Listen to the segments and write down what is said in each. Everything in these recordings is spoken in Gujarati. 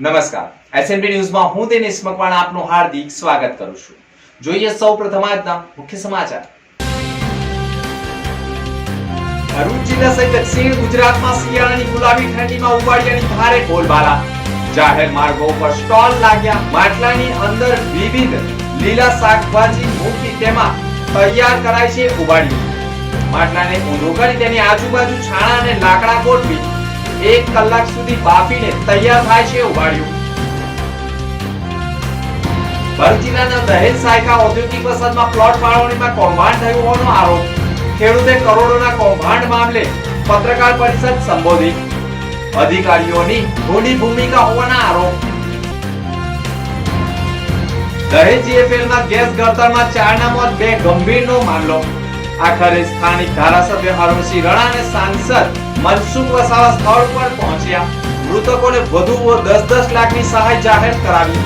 નમસ્કાર. એસએનબી ન્યૂઝમાં હું દિનેશ મકવાણા આપનું હાર્દિક સ્વાગત કરું છું. જોઈએ સૌ પ્રથમ આજના મુખ્ય સમાચાર. ભરૂચ જિલ્લા સહિત દક્ષિણ ગુજરાતમાં શિયાળાની ગુલાબી ઠંડીમાં ઉબાડિયાની ભારે બોલબાલા જાહેર માર્ગો પર સ્ટોલ લાગ્યા. માટલાની અંદર વિવિધ લીલા શાકભાજી મૂકી તેમાં તૈયાર કરાય છે ઉબાડિયું માટલાને ઊંધો કરી તેની આજુબાજુ છાણા અને લાકડા ગોઠવી એક કલાક સુધી બાફીને તૈયાર થાય છે ઉબાડિયું ભરૂચ જિલ્લાના દહેજ સાયકા ઔદ્યોગિક વસાહતમાં પ્લોટ ફાળવણીમાં કૌભાંડ થયું હોવાનો આરોપ. ખેડૂતે કરોડોના કૌભાંડ મામલે પત્રકાર પરિષદ સંબોધી. અધિકારીઓની ખોટી ભૂમિકા હોવાના આરોપ. દહેજ જીએફએલમાં ગેસ ગળતરમાં ચારના મોત બે ગંભીરનો મામલો. આખરે સ્થાનિક ધારાસભ્ય હરણસિંહ રણા અને સાંસદ મનસુખ વસાવા સ્થળ પર પહોંચ્યા મૃતકોને વધુ દસ દસ લાખની સહાય જાહેર કરાવી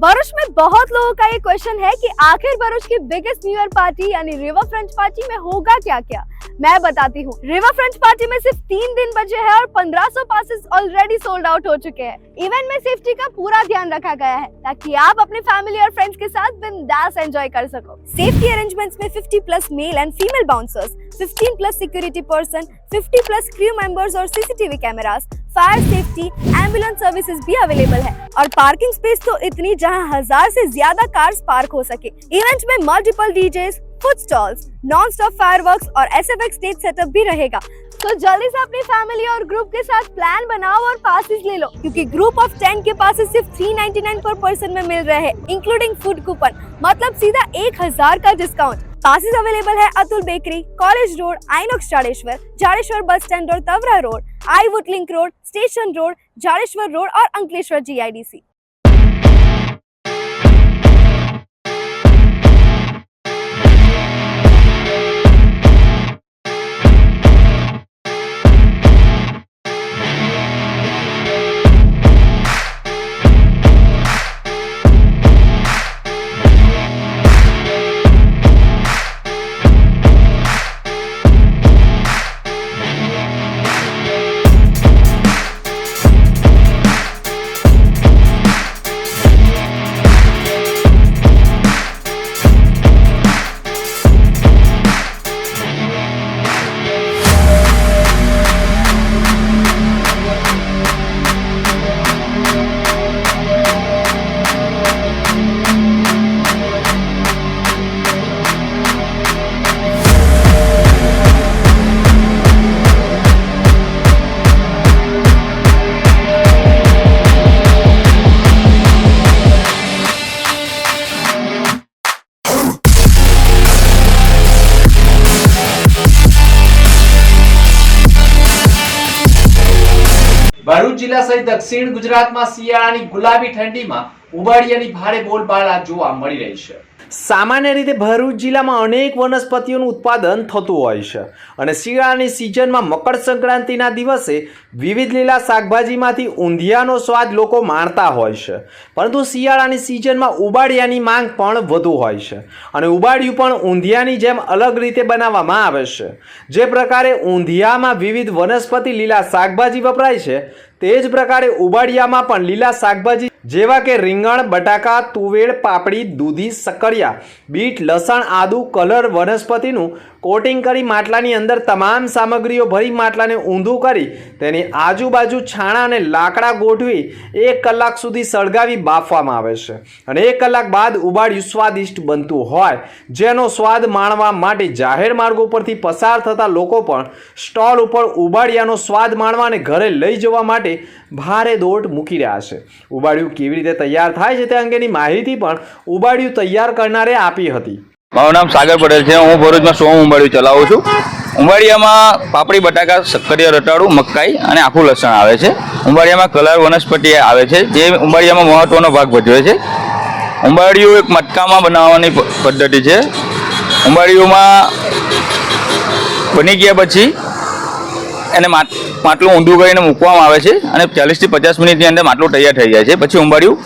भरूच में बहुत लोगों का ये क्वेश्चन है कि आखिर भरूच की बिगेस्ट न्यू ईयर पार्टी यानी रिवर फ्रंट पार्टी में होगा क्या क्या मैं बताती हूँ। रिवर फ्रंट पार्टी में सिर्फ़ तीन दिन बचे हैं और 1500 पासेस ऑलरेडी सोल्ड आउट हो चुके हैं। इवेंट में सेफ्टी का पूरा ध्यान रखा गया है, ताकि आप अपने फैमिली और फ्रेंड्स के साथ बिंदास एंजॉय कर सको। सेफ्टी अरेंजमेंट्स में 50 plus male and female bouncers 15 plus security person 50 plus crew members और CCTV cameras fire safety ambulance services भी अवेलेबल है। और पार्किंग स्पेस तो इतनी जहाँ हज़ार से ज़्यादा कार्स पार्क हो सके। इवेंट में multiple DJs food stalls non stop fireworks और एसएफएक्स स्टेज सेटअप भी रहेगा। तो जल्दी से अपनी फैमिली और ग्रुप के साथ प्लान बनाओ और पासेस ले लो, क्योंकि ग्रुप ऑफ़ टेन के पासेस सिर्फ़ 399 पर पर्सन में मिल रहे हैं इंक्लूडिंग फ़ूड कूपन मतलब सीधा एक हज़ार का डिस्काउंट पासिस अवेलेबल है Atul bakery college road Inox Jadeshwar Jadeshwar bus stand और तवरा रोड आई would link road station road Jadeshwar road और अंकलेश्वर जीआईडीसी સહિત દક્ષિણ ગુજરાતમાં શિયાળાની ગુલાબી ઠંડીમાં ઉબાડિયાની ભારે બોલબાલા જોવા મળી રહી છે. સામાન્ય રીતે ભરૂચ જિલ્લામાં અનેક વનસ્પતિઓનું ઉત્પાદન થતું હોય છે અને શિયાળાની સિઝનમાં મકર સંક્રાંતિના દિવસે વિવિધ લીલા શાકભાજીમાંથી ઊંધિયાનો સ્વાદ લોકો માણતા હોય છે. પરંતુ શિયાળાની સિઝનમાં ઉબાડિયાની માંગ પણ વધુ હોય છે અને ઉબાડિયું પણ ઊંધિયાની જેમ અલગ રીતે બનાવવામાં આવે છે. જે પ્રકારે ઊંધિયામાં વિવિધ વનસ્પતિ લીલા શાકભાજી વપરાય છે તે જ પ્રકારે ઉબાડિયામાં પણ લીલા શાકભાજી જેવા કે રીંગણ, બટાકા, તુવેર, પાપડી, દૂધી સક્કરિયા બીટ, લસણ, આદુ, કલર, વનસ્પતિનું કોટિંગ કરી માટલાની અંદર તમામ સામગ્રીઓ ભરી માટલાને ઊંધું કરી તેની આજુબાજુ છાણા અને લાકડા ગોઠવી એક કલાક સુધી સળગાવી બાફવામાં આવે છે. અને એક કલાક બાદ ઉબાડિયું સ્વાદિષ્ટ બનતું હોય, જેનો સ્વાદ માણવા માટે જાહેર માર્ગો પરથી પસાર થતા લોકો પણ સ્ટોલ ઉપર ઉબાડિયાનો સ્વાદ માણવા અને ઘરે લઈ જવા માટે ભારે દોટ મૂકી રહ્યા છે. કેવી રીતે તૈયાર થાય છે તે અંગેની માહિતી પણ ઉબાડિયું તૈયાર કરનારે આપી હતી. મારું નામ સાગર પટેલ છે. હું ભરૂચમાં સોમ ઉંબાડિયું ચલાવું છું. ઉંબાડિયામાં પાપડી, બટાકા શક્કરિયા રટાડું મકાઈ અને આખું લસણ આવે છે. ઉંબાડિયામાં કલર વનસ્પતિ આવે છે. જે ઉંબાડિયામાં મહત્વનો ભાગ ભજવે છે. ઉંબાડિયું એક મટકામાં બનાવવાની પદ્ધતિ છે. ઉંબાડિયુંમાં બની ગયા પછી એને માટ માટલું ઊંધું કરીને મૂકવામાં આવે છે અને ચાલીસથી પચાસ મિનિટની અંદર માટલું તૈયાર થઈ જાય છે. પછી ઉંબાડિયું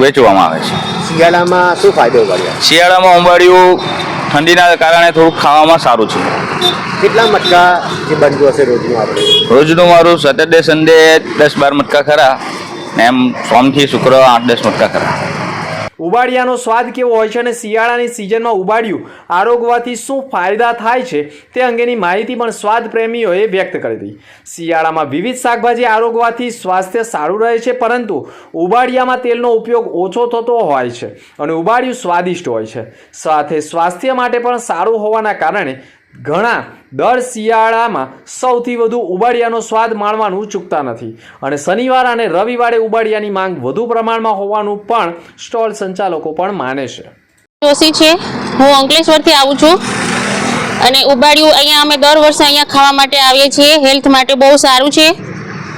વેચવામાં આવે છે. શિયાળામાં શું ફાયદો કર્યો શિયાળામાં ઉંબાડિયું ઠંડીના કારણે થોડુંક ખાવામાં સારું છે. કેટલા મટકા જે બનતું હશે રોજનું આપણે? રોજનું મારું સેટરડે સન્ડે દસ બાર મટકા ખરા ને એમ સોમથી શુક્ર આઠ દસ મટકા ખરા. ઉબાડિયાનો સ્વાદ કેવો હોય છે અને શિયાળાની સિઝનમાં ઉબાડિયું આરોગવાથી શું ફાયદા થાય છે તે અંગેની માહિતી પણ સ્વાદ પ્રેમીઓએ વ્યક્ત કરી હતી. શિયાળામાં વિવિધ શાકભાજી આરોગવાથી સ્વાસ્થ્ય સારું રહે છે, પરંતુ ઉબાડિયામાં તેલનો ઉપયોગ ઓછો થતો હોય છે અને ઉબાડિયું સ્વાદિષ્ટ હોય છે. સાથે સ્વાસ્થ્ય માટે પણ સારું હોવાના કારણે ઘણા દર શિયાળામાં સૌથી વધુ ઉબાડિયાનો સ્વાદ માણવાનું ચૂકતા નથી. અને શનિવાર અને રવિવારે ઉબાડિયાની માંગ વધુ પ્રમાણમાં હોવાનું પણ સ્ટોલ સંચાલકો પણ માને છે. જોશી છે. હું અંકલેશ્વરથી આવું છું. અને ઉબાડિયું અહીંયા અમે દર વર્ષે અહીંયા ખાવા માટે આવીએ છીએ. હેલ્થ માટે બહુ સારું છે.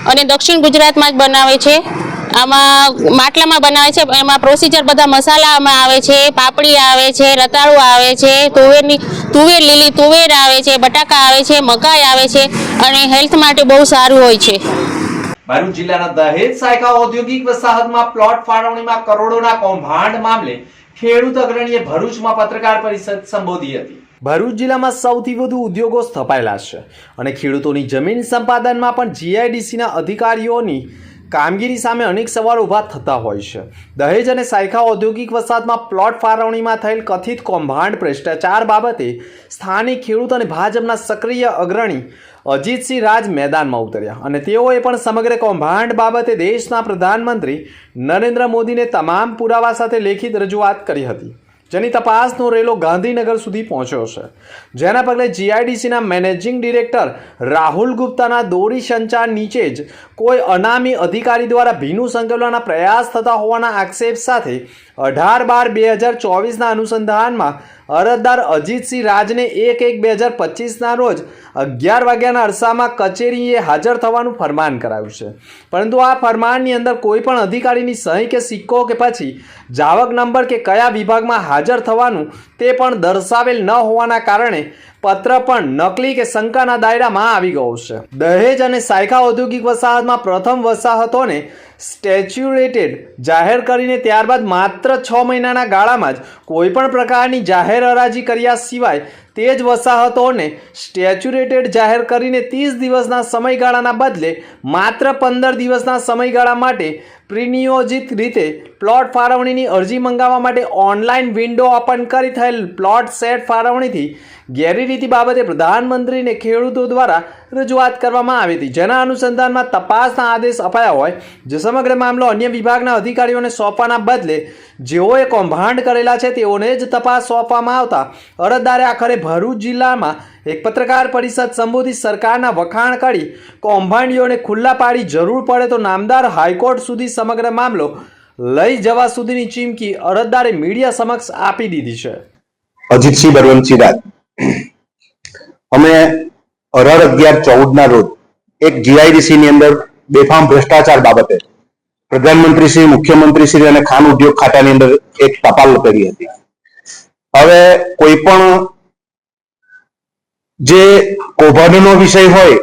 અને દક્ષિણ ગુજરાતમાં જ બનાવે છે. આમાં માટલામાં બનાવે છે એમાં પ્રોસીજર બધા મસાલામાં આવે છે પાપડી આવે છે રતાળુ આવે છે તુવેરની તુવેર લીલી તુવેર આવે છે બટાકા આવે છે મકાઈ આવે છે અને હેલ્થ માટે બહુ સારું હોય છે. ભરૂચ જિલ્લાના દહેજ સાયકા ઔદ્યોગિક વસાહતમાં પ્લોટ ફાળવણીમાં કરોડોના કૌભાંડ મામલે ખેડૂત અગ્રણીએ ભરૂચમાં પત્રકાર પરિષદ સંબોધી હતી. ભરૂચ જિલ્લામાં સૌથી વધુ ઉદ્યોગો સ્થપાયેલા છે અને ખેડૂતોની જમીન સંપાદનમાં પણ જીઆઈડીસીના અધિકારીઓની કામગીરી સામે અનેક સવાલ ઊભા થતા હોય છે. દહેજ અને સાયખા ઔદ્યોગિક વસાહતમાં પ્લોટ ફાળવણીમાં થયેલ કથિત કૌભાંડ ભ્રષ્ટાચાર બાબતે સ્થાનિક ખેડૂત અને ભાજપના સક્રિય અગ્રણી અજીતસિંહ રાજ મેદાનમાં ઉતર્યા અને તેઓએ પણ સમગ્ર કૌભાંડ બાબતે દેશના પ્રધાનમંત્રી નરેન્દ્ર મોદીને તમામ પુરાવા સાથે લેખિત રજૂઆત કરી હતી. જેની તપાસનો રેલો ગાંધીનગર સુધી પહોંચ્યો છે. જેના પગલે જીઆઈડીસીના મેનેજિંગ ડિરેક્ટર રાહુલ ગુપ્તાના દોરી સંચાર નીચે જ કોઈ અનામી અધિકારી દ્વારા ભીનું સંકલવાના પ્રયાસ થતા હોવાના આક્ષેપ સાથે અઢાર બાર બે હજાર ચોવીસના અનુસંધાનમાં અરજદાર અજીતસિંહ રાજને એક એક બે હજાર પચીસના રોજ અગિયાર વાગ્યાના અરસામાં કચેરીએ હાજર થવાનું ફરમાન કરાયું છે. પરંતુ આ ફરમાનની અંદર કોઈ પણ અધિકારીની સહી કે સિક્કો કે પછી જાવક નંબર કે કયા વિભાગમાં હાજર થવાનું તે પણ દર્શાવેલ ન હોવાના કારણે પત્ર પણ નકલી કે શંકાના દાયરામાં આવી ગયો છે. દહેજ અને સાયખા ઔદ્યોગિક વસાહતમાં પ્રથમ વસાહતોને સ્ટેચ્યુરેટેડ જાહેર કરીને ત્યારબાદ માત્ર છ મહિનાના ગાળામાં જ કોઈપણ પ્રકારની જાહેર હરાજી કર્યા સિવાય તે જ વસાહતોને સ્ટેચ્યુરેટેડ જાહેર કરીને ત્રીસ દિવસના સમયગાળાના બદલે માત્ર પંદર દિવસના સમયગાળા માટે પ્રિનિયોજિત રીતે પ્લોટ ફાળવણીની અરજી મંગાવવા માટે ઓનલાઈન વિન્ડો ઓપન કરી થયેલ પ્લોટ સેટ ફાળવણીથી ગેરરીતિ બાબતે પ્રધાનમંત્રીને ખેડૂતો દ્વારા રજૂઆત કરવામાં આવી હતી. જેના અનુસંધાનમાં તપાસના આદેશ અપાયા હોય, જે સમગ્ર મામલો અન્ય વિભાગના અધિકારીઓને સોંપવાના બદલે જેઓએ કૌભાંડ કરેલા છે તેઓને જ તપાસ સોંપવામાં આવતા અરજદારે આખરે ભરૂચ જિલ્લામાં એક પત્રકાર પરિષદ સંબોધિત સરકારના વખાણ કરી કૌભાંડીઓને ખુલ્લા પાડી જરૂર પડે તો નામદાર હાઈકોર્ટ સુધી સમગ્ર મામલો લઈ જવા સુધીની ચીમકી અરજદારે મીડિયા સમક્ષ આપી દીધી છે. અજીતસિંહ બળવંતસિંહ રાજ. અમે અઢાર અગિયાર ચૌદ ના રોજ એક જીઆઈડીસી ની અંદર બેફામ ભ્રષ્ટાચાર બાબતે પ્રધાનમંત્રી શ્રી, મુખ્યમંત્રી શ્રી અને ખાન ઉદ્યોગ ખાતાની અંદર એક ટપાલ કરી હતી. હવે કોઈ પણ જે કૌભાંડનો વિષય હોય,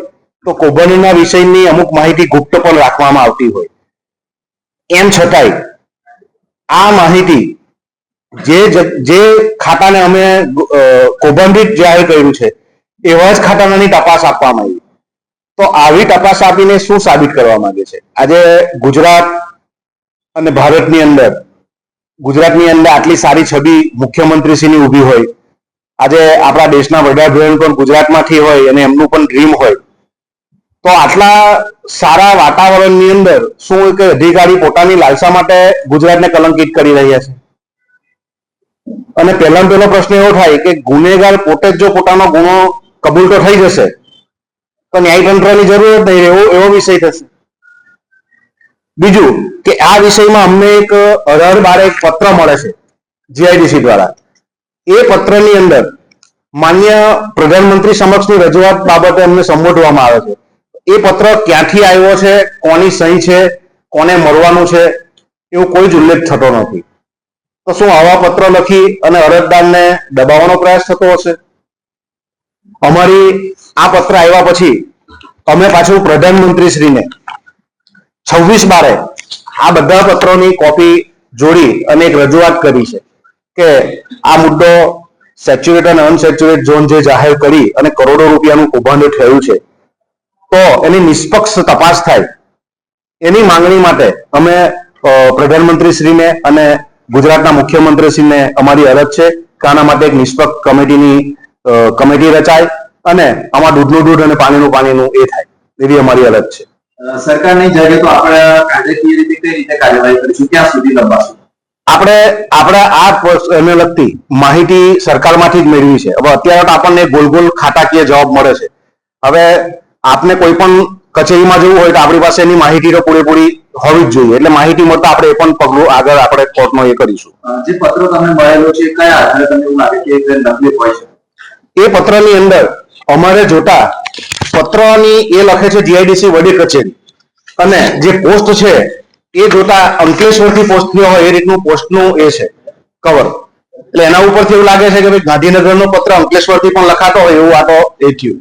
તો કૌભાંડના વિષયની અમુક માહિતી ગુપ્ત પણ રાખવામાં આવતી હોય. એમ છતાંય, આ માહિતી જે જે ખાતાને અમે કૌભાંડિત જાહેર કર્યું છે, એવા જ ખાતાની તપાસ આપવામાં આવી. તો આવી તપાસ આપીને શું સાબિત કરવા માંગે છે? આજે ગુજરાત અને ભારતની અંદર, ગુજરાતની અંદર આટલી સારી છબી મુખ્યમંત્રીશ્રીની ઊભી હોય આજે આપણા દેશના વડાપ્રધાન પણ ગુજરાતમાંથી હોય અને એમનું પણ ડ્રીમ હોય, તો આટલા સારા વાતાવરણની અંદર શું એક અધિકારી પોતાની લાલસા માટે ગુજરાતને કલંકિત કરી રહ્યા છે? અને પહેલા પહેલો પ્રશ્ન એવો થાય કે ગુનેગાર પોતે જ જો પોતાનો ગુનો કબૂલ તો થઈ જશે, તો ન્યાયતંત્રની જરૂર જ નહીં, એવો એવો વિષય થશે. બીજું કે આ વિષયમાં અમને એક અઢાર બારે એક પત્ર મળે છે જીઆઈડીસી દ્વારા. એ પત્રની અંદર માન્ય પ્રધાનમંત્રી સમક્ષની રજૂઆત બાબતે અમને સંબોધવામાં આવે છે. એ પત્ર ક્યાંથી આવ્યો છે, કોની સહી છે, કોને મળવાનું છે, એવો કોઈ જ ઉલ્લેખ થતો નથી. તો શું આવા પત્ર લખી અને અરજદારને દબાવવાનો પ્રયાસ થતો હશે? અમારી આ પત્ર આવ્યા પછી અમે પાછું પ્રધાનમંત્રીશ્રીને છવ્વીસ બારે આ બધા પત્રોની કોપી જોડી અને એક રજૂઆત કરી છે. કે આ મુદ્દો સેચ્યુરેટ અને અનસેચ્યુરેટ ઝોન જે જાહેર કરી અને કરોડો રૂપિયાનું કૌભાંડ થયું છે, તો એની નિષ્પક્ષ તપાસ થાય. એની માંગણી માટે અમે પ્રધાનમંત્રીશ્રીને અને ગુજરાતના મુખ્યમંત્રીશ્રીને અમારી અરજ છે કે આના માટે એક નિષ્પક્ષ કમિટીની કમિટી રચાય અને આમાં દૂધનું દૂધ અને પાણીનું પાણીનું એ થાય, એવી અમારી અરજ છે. સરકારની જાગે તો આપણે કાયદેકીય રીતે કઈ રીતે કાર્યવાહી કરીશું? ક્યાં સુધી લંબાશું? આપણે આપણે આ એને લગતી માહિતી સરકારમાંથી જ મેળવી છે. હવે અત્યારે તો આપણને ગોલ ગોલ ખાતાકીય જવાબ મળે છે. હવે આપને કોઈ પણ કચેરીમાં જવું હોય તો આપણી પાસે એની માહિતી તો પૂરેપૂરી હોવી જ જોઈએ. એટલે માહિતી મળતા આપણે એ પણ પગલું આગળ આપણે કોર્ટમાં એ કરીશું. જે પત્ર તમને મળેલો છે કયા આધારે તમને એવું લાગે કે નકલી હોય છે? એ પત્રની અંદર અમારે જોતા પત્રની એ લખે છે જીઆઈડીસી વડી કચેરી. અને જે પોસ્ટ છે એ જોતા અંકલેશ્વરથી પોસ્ટ થયો હોય, એ રીતનું પોસ્ટનું એ છે કવર એટલે એના ઉપરથી એવું લાગે છે કે ભાઈ ગાંધીનગરનો પત્ર અંકલેશ્વરથી પણ લખાતો હોય એવું આ તો એ થયું.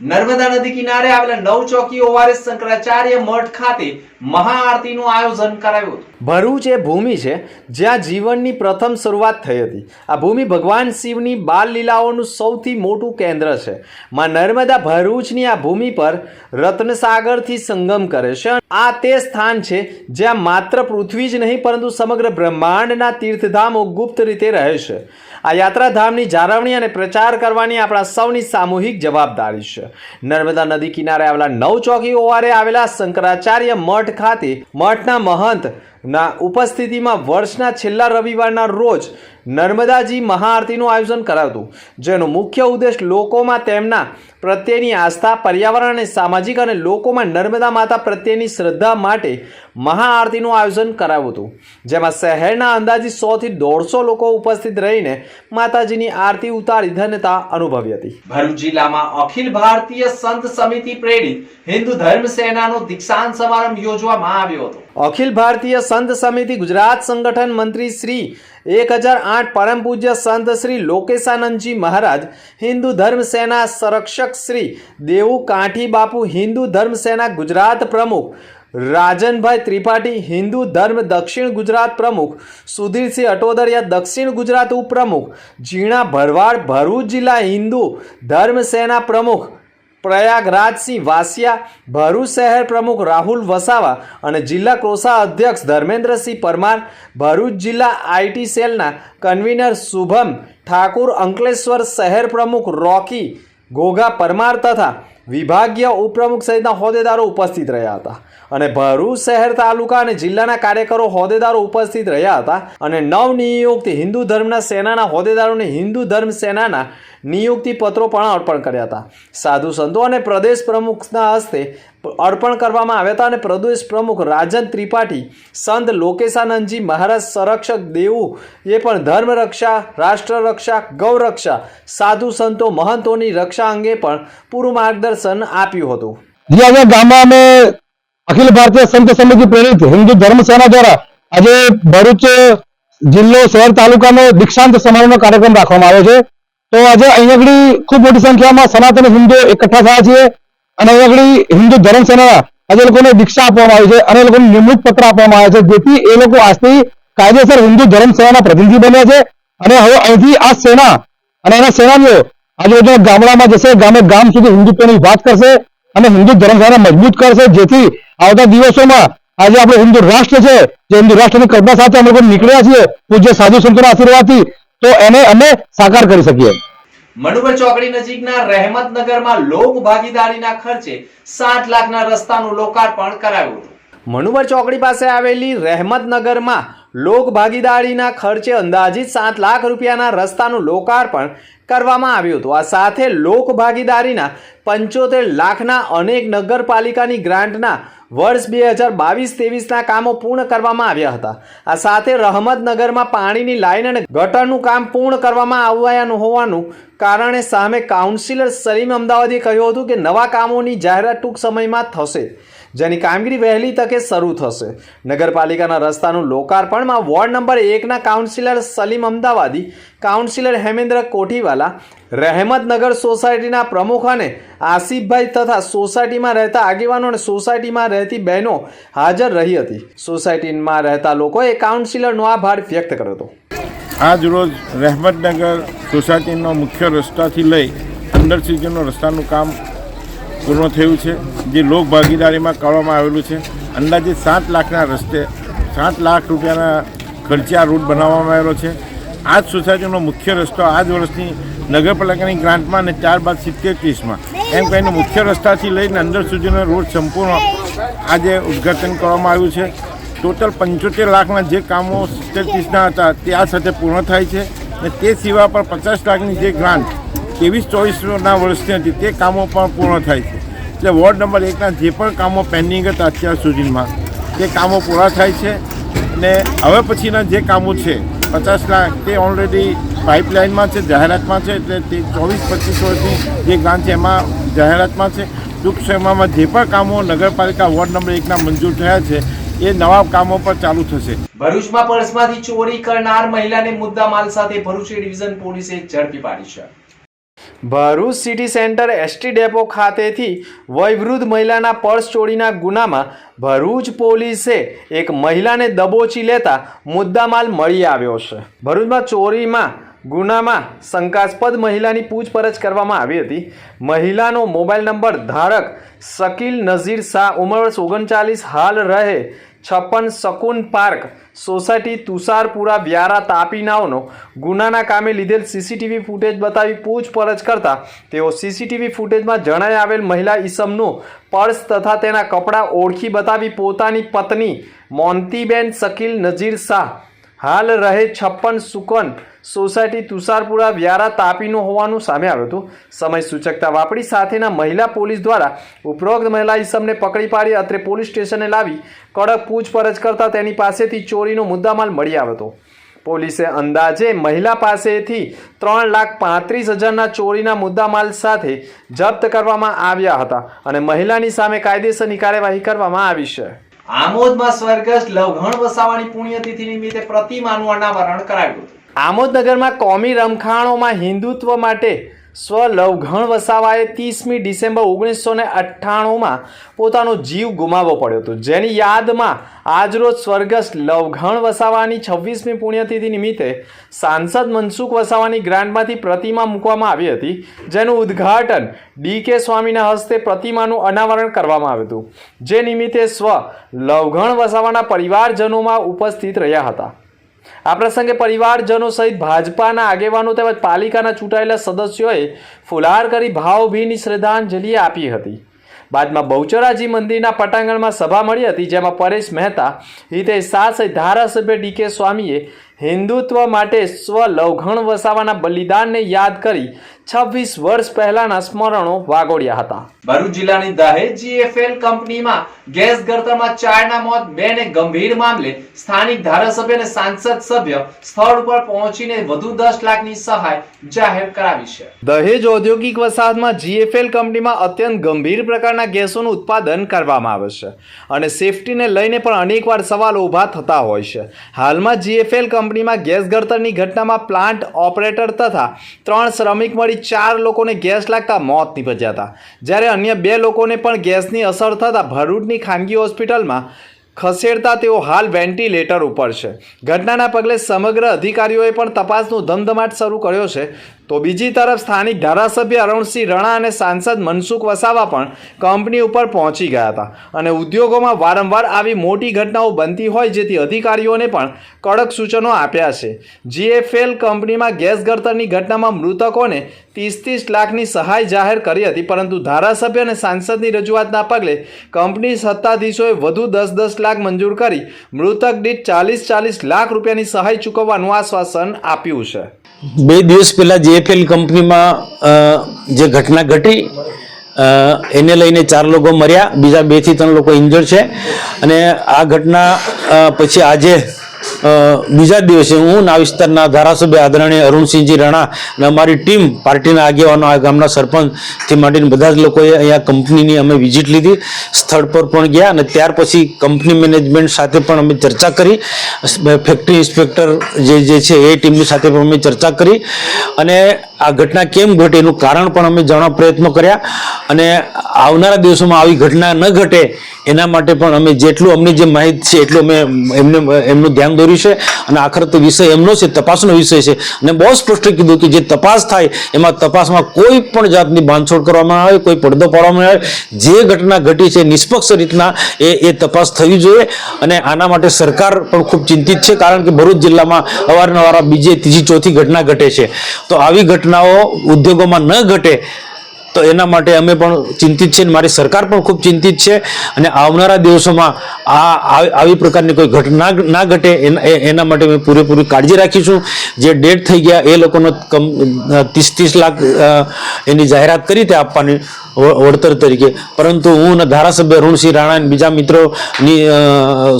નર્મદા નદી કિનારે આવેલા નવ ચોકી ઓઆરએસ શંકરાચાર્ય મઠ ખાતે મહાઆરતીનું આયોજન કરાયું હતું. ભરૂચ એ ભૂમિ છે જ્યાં જીવનની પ્રથમ શરૂઆત થઈ હતી. આ ભૂમિ ભગવાન શિવની બાલ લીલાઓનું સૌથી મોટું કેન્દ્ર છે. માં નર્મદા ભરૂચની આ ભૂમિ પર રત્નસાગરથી સંગમ કરે છે આ તે સ્થાન છે જ્યાં માત્ર પૃથ્વી જ નહીં, પરંતુ સમગ્ર બ્રહ્માંડના તીર્થધામો ગુપ્ત રીતે રહે છે. આ યાત્રાધામની જાળવણી અને પ્રચાર કરવાની આપણા સૌની સામૂહિક જવાબદારી છે. નર્મદા નદી કિનારે આવેલા નવ ચોકી ઓવારે આવેલા શંકરાચાર્ય મઠ ખાતે મઠના મહંત ના, ઉપસ્થિતિમાં વર્ષના છેલ્લા રવિવારના રોજ નર્મદાજી મહાઆરતીનું આયોજન કરાવતું. જેનો મુખ્ય ઉદ્દેશ લોકોમાં તેમના પ્રત્યેની આસ્થા, પર્યાવરણ અને સામાજિક અને લોકોમાં નર્મદા માતા પ્રત્યેની શ્રદ્ધા માટે મહાઆરતીનું આયોજન કરાવ્યું હતું જેમાં શહેરના અંદાજિત સોથી દોઢસો લોકો ઉપસ્થિત રહીને માતાજીની આરતી ઉતારી ધન્યતા અનુભવી હતી. ભરૂચ જિલ્લામાં અખિલ ભારતીય સંત સમિતિ પ્રેરિત હિન્દુ ધર્મ સેનાનો દીક્ષાંત સમારંભ યોજવામાં આવ્યો હતો. અખિલ ભારતીય સંત સમિતિ ગુજરાત સંગઠન મંત્રી શ્રી એક હજાર આઠ પરમ પૂજ્ય સંત શ્રી લોકેશાનંદજી મહારાજ, હિન્દુ ધર્મ સેના સંરક્ષક શ્રી દેવુ કાંઠી બાપુ, હિન્દુ ધર્મ સેના ગુજરાત પ્રમુખ રાજનભાઈ ત્રિપાઠી, હિન્દુ ધર્મ દક્ષિણ ગુજરાત પ્રમુખ સુધીરસિંહ અટોદરિયા, દક્ષિણ ગુજરાત ઉપપ્રમુખ ઝીણા ભરવાડ, ભરૂચ જિલ્લા હિન્દુ ધર્મ સેના પ્રમુખ પ્રયાગરાજસિંહ વાસિયા, ભરૂચ શહેર પ્રમુખ રાહુલ વસાવા અને જિલ્લા કોસા અધ્યક્ષ ધર્મેન્દ્રસિંહ પરમાર, ભરૂચ જિલ્લા આઈટી સેલના કન્વીનર શુભમ ઠાકુર, અંકલેશ્વર શહેર પ્રમુખ રોકી ઘોઘા પરમાર તથા વિભાગીય ઉપપ્રમુખ સહિતના હોદ્દેદારો ઉપસ્થિત રહ્યા હતા. અને ભરૂચ શહેર તાલુકા અને જિલ્લાના કાર્યકરો હોદ્દેદારો ઉપસ્થિત રહ્યા હતા અને નવનિયુક્ત હિન્દુ ધર્મના સેનાના હોદ્દેદારોને હિન્દુ ધર્મ સેનાના નિયુક્તિ પત્રો પણ અર્પણ કર્યા હતા. સાધુ સંતો અને પ્રદેશ પ્રમુખના હસ્તે અર્પણ કરવામાં આવ્યા હતા અને પ્રદેશ પ્રમુખ રાજન ત્રિપાઠી, સંત લોકેશાનંદજી મહારાજ, સંરક્ષક દેવું, એ પણ ધર્મ રક્ષા, રાષ્ટ્ર રક્ષા ગૌરક્ષા સાધુ સંતો, મહંતોની રક્ષા અંગે પણ પૂરું માર્ગદર્શન આપ્યું હતું. ગામમાં અમે અખિલ ભારતીય સંત સમિતિ પ્રેરિત હિન્દુ ધર્મ સેના દ્વારા આજે ભરૂચ જિલ્લો શહેર તાલુકાનો દીક્ષાંત સમારોહનો કાર્યક્રમ રાખવામાં આવ્યો છે. તો આજે અહીંયા ખૂબ મોટી સંખ્યામાં સનાતન હિન્દુ એકઠા થયા છીએ અને અહીંયા હિન્દુ ધર્મ સેના આજે લોકોને દીક્ષા આપવામાં આવી છે અને લોકોને નિમણૂક પત્ર આપવામાં આવે છે. જેથી એ લોકો આજથી કાયદેસર હિન્દુ ધર્મ સેનાના પ્રતિનિધિ બન્યા છે અને હવે અહીંથી આ સેના અને એના સેનાનીઓ આજુબાજુના ગામડામાં જશે. ગામે ગામ સુધી હિન્દુત્વની વાત કરશે. અને હિન્દુ ધર્મ મજબૂત કરશે જેથી આવતા દિવસોમાં આજે આપણું હિન્દુ રાષ્ટ્ર છે જે હિન્દુ રાષ્ટ્રની કલ્પના સાથે અમે લોકો નીકળ્યા છીએ પૂજ્ય સાધુ સંતોના આશીર્વાદથી તો એને અમે સાકાર કરી શકીએ. મનુબર ચોકડી નજીકના રહેમતનગરમાં લોક ભાગીદારીના ખર્ચે સાત લાખના રસ્તાનું લોકાર્પણ કરાયું હતું. મનુબર ચોકડી પાસે આવેલી રહેમતનગરમાં લોક ભાગીદારીના ખર્ચે અંદાજિત સાત લાખ રૂપિયાના રસ્તાનું લોકાર્પણ કરવામાં આવ્યું હતું. આ સાથે લોક ભાગીદારીના પંચોતેર લાખના અનેક નગરપાલિકાની ગ્રાન્ટના વર્ષ બે હજાર બાવીસ ત્રેવીસના કામો પૂર્ણ કરવામાં આવ્યા હતા. આ સાથે રહમતનગરમાં પાણીની લાઈન અને ગટરનું કામ પૂર્ણ કરવામાં આવ્યાનું હોવાનું કારણે સામે કાઉન્સિલર સલીમ અમદાવાદે કહ્યું હતું કે નવા કામોની જાહેરાત ટૂંક સમયમાં થશે. જેની કામગીરી વહેલી તકે શરૂ થશે. નગરપાલિકાના રસ્તાનું લોકાર્પણમાં વોર્ડ નંબર એકના કાઉન્સિલર સલીમ અમદાવાદી, કાઉન્સિલર હેમેન્દ્ર કોઠીવાલા, રહેમતનગર સોસાયટીના પ્રમુખ અને આસિફભાઈ તથા સોસાયટીમાં રહેતા આગેવાનો અને સોસાયટીમાં રહેતી બહેનો હાજર રહી હતી. સોસાયટીમાં રહેતા લોકોએ કાઉન્સિલરનો આભાર વ્યક્ત કર્યો હતો. આજ રોજ રહેમતનગર સોસાયટીનો મુખ્ય રસ્તાથી લઈ અંદર રસ્તાનું કામ પૂર્ણ થયું છે, જે લોક ભાગીદારીમાં કરવામાં આવેલું છે. અંદાજે સાત લાખના રસ્તે, સાત લાખ રૂપિયાના ખર્ચે આ રૂટ બનાવવામાં આવેલો છે. આ જ સોસાયટીનો મુખ્ય રસ્તો આ જ વર્ષની નગરપાલિકાની ગ્રાન્ટમાં અને ત્યારબાદ સિત્તેર ત્રીસમાં. એમ કહીને મુખ્ય રસ્તાથી લઈને અંદર સુધીનો રોડ સંપૂર્ણ આજે ઉદ્ઘાટન કરવામાં આવ્યું છે. ટોટલ પંચોતેર લાખના જે કામો સિત્તેર ત્રીસના હતા, તે આ સાથે પૂર્ણ થાય છે. અને તે સિવાય પણ પચાસ લાખની જે ગ્રાન્ટ, ત્રેવીસ ચોવીસના વર્ષની હતી, તે કામો પણ પૂર્ણ થાય છે. એટલે વોર્ડ નંબર એકના જે પણ કામો પેન્ડિંગ હતા અત્યાર સુધીમાં, તે કામો પૂરા થાય છે. અને હવે પછીના જે કામો છે, પચાસ લાખ, તે ઓલરેડી પાઇપલાઇનમાં છે, જાહેરાતમાં છે, એટલે તે ચોવીસ, પચીસ વર્ષની જે ગ્રાન્ટ છે, એમાં જાહેરાતમાં છે. ટૂંક સમયમાં જે પણ કામો નગરપાલિકા વોર્ડ નંબર એકના મંજૂર થયા છે, એ નવા કામો પર ચાલુ થશે. ભરૂચમાં પર્સમાંથી ચોરી કરનાર મહિલાને મુદ્દા સાથે ભરૂચ ડિવિઝન પોલીસે ઝડપી પાડી છે. Bharuch city centre ST depot ખાતેથી વયવૃદ્ધ મહિલાના પર્સ ચોરીના ગુનામાં ભરૂચ પોલીસે એક મહિલાને દબોચી લેતા મુદ્દામાલ મળી આવ્યો છે. ભરૂચમાં ચોરીમાં ગુનામાં શંકાસ્પદ મહિલાની પૂછપરછ કરવામાં આવી હતી. મહિલાનો મોબાઈલ નંબર ધારક શકીલ નઝીર શાહ, ઉંમર ઓગણચાલીસ, હાલ રહે છપ્પન શકુન પાર્ક, સોસાયટી તુષારપુરા વ્યારા તાપી નાવનો. ગુનાના કામે લીધેલ સીસીટીવી ફૂટેજ બતાવી પૂછપરછ કરતા તેઓ સીસીટીવી ફૂટેજમાં જણાઈ આવેલ મહિલા ઈસમનું પર્સ તથા તેના કપડાં ઓળખી બતાવી પોતાની પત્ની મોન્તીબેન શકીલ નજીર શાહ. હાલ રહે છપ્પન સુકન સોસાયટી તુષારપુરા વ્યારા તાપીનું હોવાનું સામે આવ્યું હતું. સમય સૂચકતા વાપરી સાથેના મહિલા પોલીસ દ્વારા ઉપરોક્ત મહિલા ઇસમને પકડી પાડી અત્રે પોલીસ સ્ટેશને લાવી કડક પૂછપરછ કરતા તેની પાસેથી ચોરીનો મુદ્દામાલ મળી આવ્યો હતો. પોલીસે અંદાજે મહિલા પાસેથી ત્રણ લાખ પાંત્રીસ હજારના ચોરીના મુદ્દામાલ સાથે જપ્ત કરવામાં આવ્યા હતા અને મહિલાની સામે કાયદેસરની કાર્યવાહી કરવામાં આવી છે. આમોદમાં સ્વર્ગસ્થ લવઘણ વસાવાની પુણ્યતિથિ નિમિત્તે પ્રતિમાનું અનાવરણ કરાયું હતું. આમોદનગરમાં કોમી રમખાણોમાં હિન્દુત્વ માટે સ્વલવઘણ વસાવાએ ત્રીસમી ડિસેમ્બર ઓગણીસો ને અઠ્ઠાણુંમાં પોતાનો જીવ ગુમાવવો પડ્યો હતો. જેની યાદમાં આજરોજ સ્વર્ગસ્થ લવઘણ વસાવાની છવ્વીસમી પુણ્યતિથિ નિમિત્તે સાંસદ મનસુખ વસાવાની ગ્રાન્ટમાંથી પ્રતિમા મૂકવામાં આવી હતી, જેનું ઉદ્ઘાટન ડી કે સ્વામીના હસ્તે પ્રતિમાનું અનાવરણ કરવામાં આવ્યું હતું. જે નિમિત્તે સ્વ લવઘણ વસાવાના પરિવારજનોમાં ઉપસ્થિત રહ્યા હતા. આ પ્રસંગે પરિવારજનો સહિત ભાજપાના આગેવાનો તેમજ પાલિકાના ચૂંટાયેલા સદસ્યોએ ફુલહાર કરી ભાવભીની શ્રદ્ધાંજલિ આપી હતી. બાદમાં બહુચરાજી મંદિરના પટાંગણમાં સભા મળી હતી, જેમાં પરેશ મહેતા, હિતેશ શાહ સહિત ધારાસભ્ય ડીકે સ્વામીએ હિન્દુત્વ માટે સ્વલવઘણ વસાવાના બલિદાનને યાદ કરી છવ્વીસ વર્ષ પહેલાના સ્મરણો વાગોડ્યા હતા. ભરૂચ જિલ્લાની દહેજ જીએફએલ કંપનીમાં ગેસ ગળતરમાં ચારના મોત બેને ગંભીર મામલે સ્થાનિક ધારાસભ્ય અને સાંસદ સભ્ય સ્થળ ઉપર પહોંચીને વધુ દસ લાખની સહાય જાહેર કરાવી છે. દહેજ ઔદ્યોગિક વસાહતમાં જીએફએલ કંપનીમાં અત્યંત ગંભીર પ્રકારના ગેસોનું ઉત્પાદન કરવામાં આવે છે અને સેફટીને લઈને પણ અનેકવાર સવાલો ઊભા થતા હોય છે. હાલમાં જીએફએલ કંપનીમાં ગેસ ગળતરની ઘટનામાં પ્લાન્ટ ઓપરેટર તથા ત્રણ શ્રમિક મળી ચાર લોકોને ગેસ લાગતા મોત નીપજ્યા હતા. જ્યારે અન્ય બે લોકોને પણ ગેસની અસર થતાં ભરૂચની ખાનગી હોસ્પિટલમાં ખસેડતા તેઓ હાલ વેન્ટિલેટર ઉપર છે. ઘટનાના પગલે સમગ્ર અધિકારીઓએ પણ તપાસનો ધમધમાટ શરૂ કર્યો છે. તો બીજી તરફ સ્થાનિક ધારાસભ્ય અરુણસિંહ રણા અને સાંસદ મનસુખ વસાવા પણ કંપની ઉપર પહોંચી ગયા હતા. અને ઉદ્યોગોમાં વારંવાર આવી મોટી ઘટનાઓ બનતી હોય જેથી અધિકારીઓને પણ કડક સૂચનો આપ્યા છે. જીએફએલ કંપનીમાં ગેસ ગળતરની ઘટનામાં મૃતકોને ત્રીસ ત્રીસ લાખની સહાય જાહેર કરી હતી, પરંતુ ધારાસભ્ય અને સાંસદની રજૂઆતના પગલે કંપની સત્તાધીશોએ વધુ દસ દસ લાખ મંજૂર કરી મૃતક દીઠ ચાલીસ ચાલીસ લાખ રૂપિયાની સહાય ચૂકવવાનું આશ્વાસન આપ્યું છે. બે દિવસ પહેલાં જેએફએલ કંપનીમાં જે ઘટના ઘટી એને લઈને ચાર લોકો મર્યા. બીજા બેથી ત્રણ લોકો ઇન્જર્ડ છે. અને આ ઘટના પછી આજે બીજા દિવસે હું ના વિસ્તારના ધારાસભ્ય આદરણીય અરુણસિંહજી રાણા અને અમારી ટીમ, પાર્ટીના આગેવાનો, આ ગામના સરપંચથી માંડીને બધા જ લોકોએ અહીંયા કંપનીની અમે વિઝિટ લીધી. સ્થળ પર પણ ગયા અને ત્યાર પછી કંપની મેનેજમેન્ટ સાથે પણ અમે ચર્ચા કરી. ફેક્ટરી ઇન્સ્પેક્ટર જે જે છે એ ટીમની સાથે પણ અમે ચર્ચા કરી. અને આ ઘટના કેમ ઘટે એનું કારણ પણ અમે જાણવા પ્રયત્નો કર્યા. અને આવનારા દિવસોમાં આવી ઘટના ન ઘટે એના માટે પણ અમે જેટલું અમને જે માહિતી છે એટલું અમે એમને, એમનું ધ્યાન ધ્યાન દોર્યું છે અને આખર તો વિષય એમનો છે, તપાસનો વિષય છે. અને બહુ સ્પષ્ટ કીધું કે જે તપાસ થાય, એમાં તપાસમાં કોઈ પણ જાતની બાંધછોડ કરવામાં આવે, કોઈ પડદો પાડવામાં આવે, જે ઘટના ઘટી છે, નિષ્પક્ષ રીતના એ એ તપાસ થવી જોઈએ. અને આના માટે સરકાર પણ ખૂબ ચિંતિત છે, કારણ કે ભરૂચ જિલ્લામાં અવારનવાર બીજી, ત્રીજી, ચોથી ઘટના ઘટે છે. તો આવી ઘટનાઓ ઉદ્યોગોમાં ન ઘટે તો એના માટે અમે પણ ચિંતિત છીએ મારી સરકાર પણ ખૂબ ચિંતિત છે અને આવનારા દિવસોમાં આ આવી પ્રકારની કોઈ ઘટના ના ઘટે એના માટે અમે પૂરેપૂરી કાળજી રાખીશું. જે ડેટ થઈ ગયા એ લોકોનો કમ ત્રીસ ત્રીસ લાખ એની જાહેરાત કરી તે આપવાની વળતર તરીકે. પરંતુ હું અને ધારાસભ્ય ઋણસિંહ રાણા અને બીજા મિત્રોની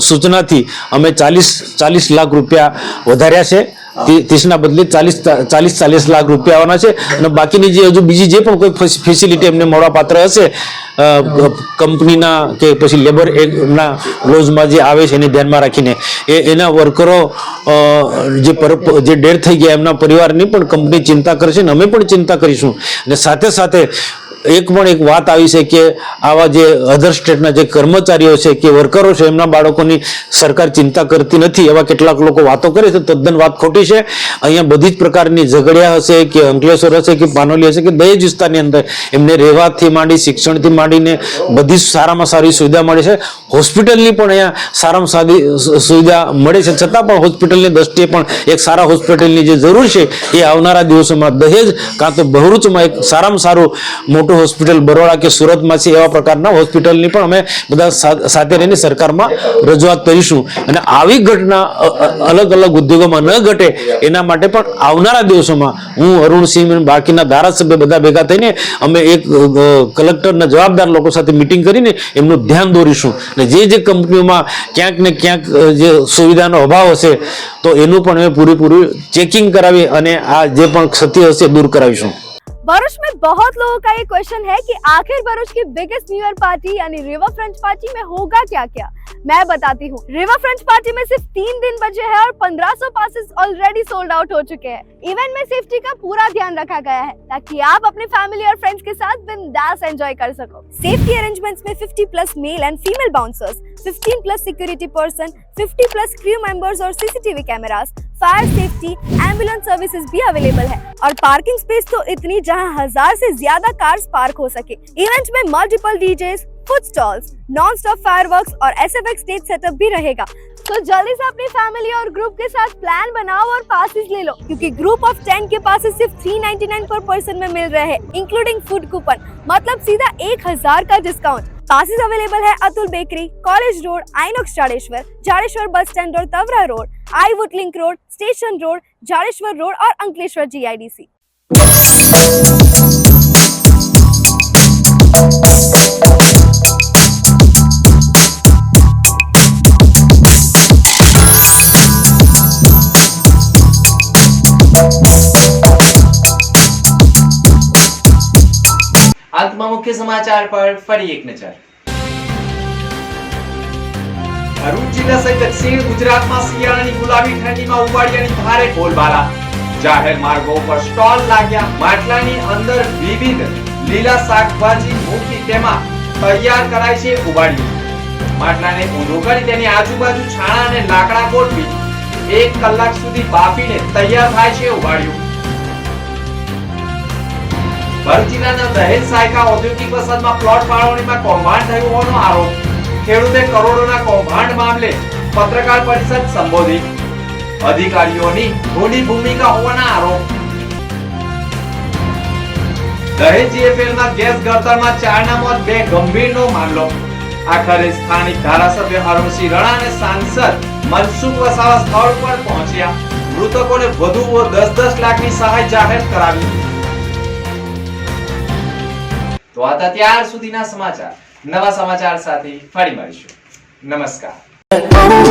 સૂચનાથી અમે ચાલીસ ચાલીસ લાખ રૂપિયા વધાર્યા છે. ત્રીસના બદલે ચાલીસ ચાલીસ ચાલીસ લાખ રૂપિયા આવવાના છે. અને બાકીની જે હજુ બીજી જે પણ કોઈ ફેસ- ફેસિલિટી એમને મળવાપાત્ર હશે કંપનીના કે પછી લેબર એના લોઝમાં જે આવે છે એને ધ્યાનમાં રાખીને. એ, એના વર્કરો જે પર જે ડેડ થઈ ગયા એમના પરિવારની પણ કંપની ચિંતા કરશે અને અમે પણ ચિંતા કરીશું. અને સાથે સાથે એક પણ એક વાત આવી છે કે આવા જે અધર સ્ટેટના જે કર્મચારીઓ છે કે વર્કરો છે, એમના બાળકોની સરકાર ચિંતા કરતી નથી. એવા કેટલાક લોકો વાતો કરે છે, તદ્દન વાત ખોટી છે. અહીંયા બધી જ પ્રકારની ઝઘડિયા હશે કે અંકલેશ્વર હશે કે પાનોલી હશે કે દહેજ વિસ્તારની અંદર એમને રહેવાથી માંડી, શિક્ષણથી માંડીને બધી સારામાં સારી સુવિધા મળે છે. હોસ્પિટલની પણ અહીંયા સારામાં સારી સુવિધા મળે છે. છતાં પણ હોસ્પિટલની દ્રષ્ટિએ પણ એક સારા હોસ્પિટલની જે જરૂર છે એ આવનારા દિવસોમાં દહેજ કાં તો ભરૂચમાં એક સારામાં સારું મોટું હોસ્પિટલ બરોડા કે સુરતમાં છે એવા પ્રકારના હોસ્પિટલની પણ અમે બધા સાથે રહીને સરકારમાં રજૂઆત કરીશું. અને આવી ઘટના અલગ અલગ ઉદ્યોગોમાં ન ઘટે એના માટે પણ આવનારા દિવસોમાં હું અરુણસિંહ બાકીના ધારાસભ્ય બધા ભેગા થઈને અમે એક કલેક્ટરના જવાબદાર લોકો સાથે મિટિંગ કરીને એમનું ધ્યાન દોરીશું. અને જે જે કંપનીઓમાં ક્યાંક ને ક્યાંક જે સુવિધાનો અભાવ હશે, તો એનું પણ અમે પૂરેપૂરું ચેકિંગ કરાવી અને આ જે પણ ક્ષતિ હશે, દૂર કરાવીશું. भरूच में बहुत लोगों का ये क्वेश्चन है कि आखिर भरूच की बिगेस्ट न्यू ईयर पार्टी यानी रिवर फ्रंट पार्टी में होगा क्या क्या मैं बताती हूँ। रिवर फ्रंट पार्टी में सिर्फ़ तीन दिन बचे हैं और 1500 पासेस ऑलरेडी सोल्ड आउट हो चुके हैं। इवेंट में सेफ्टी का पूरा ध्यान रखा गया है, ताकि आप अपने फैमिली और फ्रेंड्स के साथ बिंदास एंजॉय कर सको। सेफ्टी अरेंजमेंट्स में 50 plus male and female bouncers 15 plus security person 50 plus crew members और CCTV cameras fire safety, ambulance services भी अवेलेबल है। और पार्किंग स्पेस तो इतनी जहाँ हज़ार से ज़्यादा कार्स पार्क हो सके। इवेंट में multiple DJs food stalls non stop fireworks और एसएफएक्स स्टेज सेटअप भी रहेगा। तो जल्दी से अपनी फैमिली और ग्रुप के साथ प्लान बनाओ और पासेस ले लो। क्योंकि ग्रुप ऑफ़ टेन के पासेस सिर्फ़ 399 पर पर्सन में मिल रहे हैं इंक्लूडिंग फ़ूड कूपन मतलब सीधा एक हज़ार का डिस्काउंट पासेस अवेलेबल है Atul bakery, college road Inox Jadeshwar Jadeshwar bus stand और तवरा रोड आई would link road, station road, Jadeshwar road और अंकलेश्वर जीआईडीसी મુખ્ય સમાચાર પર ફરી એક નજર ભરૂચ જિલ્લા સહિત દક્ષિણ ગુજરાતમાં શિયાળાની ગુલાબી ઠંડીમાં ઉબાડિયાની ભારે બોલબાલા જાહેર માર્ગો પર સ્ટોલ લાગ્યા, માટલાની અંદર વિવિધ લીલા શાકભાજી મૂકી તેમાં તૈયાર કરાય છે ઉબાડિયું માટલાને ઊંધો કરી તેની આજુબાજુ છાણા અને લાકડા ગોઠવી એક કલાક સુધી બાફીને તૈયાર થાય છે ઉબાડિયું ભરૂચ જિલ્લાના દહેજ સાયકા ઔદ્યોગિક વસાહતમાં પ્લોટ ફાળવણીમાં કૌભાંડ થયું હોવાનો આરોપ. ખેડૂતે કરોડોના કૌભાંડ મામલે પત્રકાર પરિષદ સંબોધી. અધિકારીઓની ભૂલી ભૂમિકા હોવાના આરોપ. દહેજ જીએફએલના ગેસ ગળતરમાં ચારના મોત બે ગંભીરનો મામલો. આખરે સ્થાનિક ધારાસભ્ય અરુણસિંહ રણા અને સાંસદ મનસુખ વસાવા સ્થળ પર પહોંચ્યા. મૃતકોને વધુ દસ દસ લાખની સહાય જાહેર કરાવી. તો આ હતા ત્યાર સુધીના સમાચાર. નવા સમાચાર સાથે ફરી મળીશું. નમસ્કાર.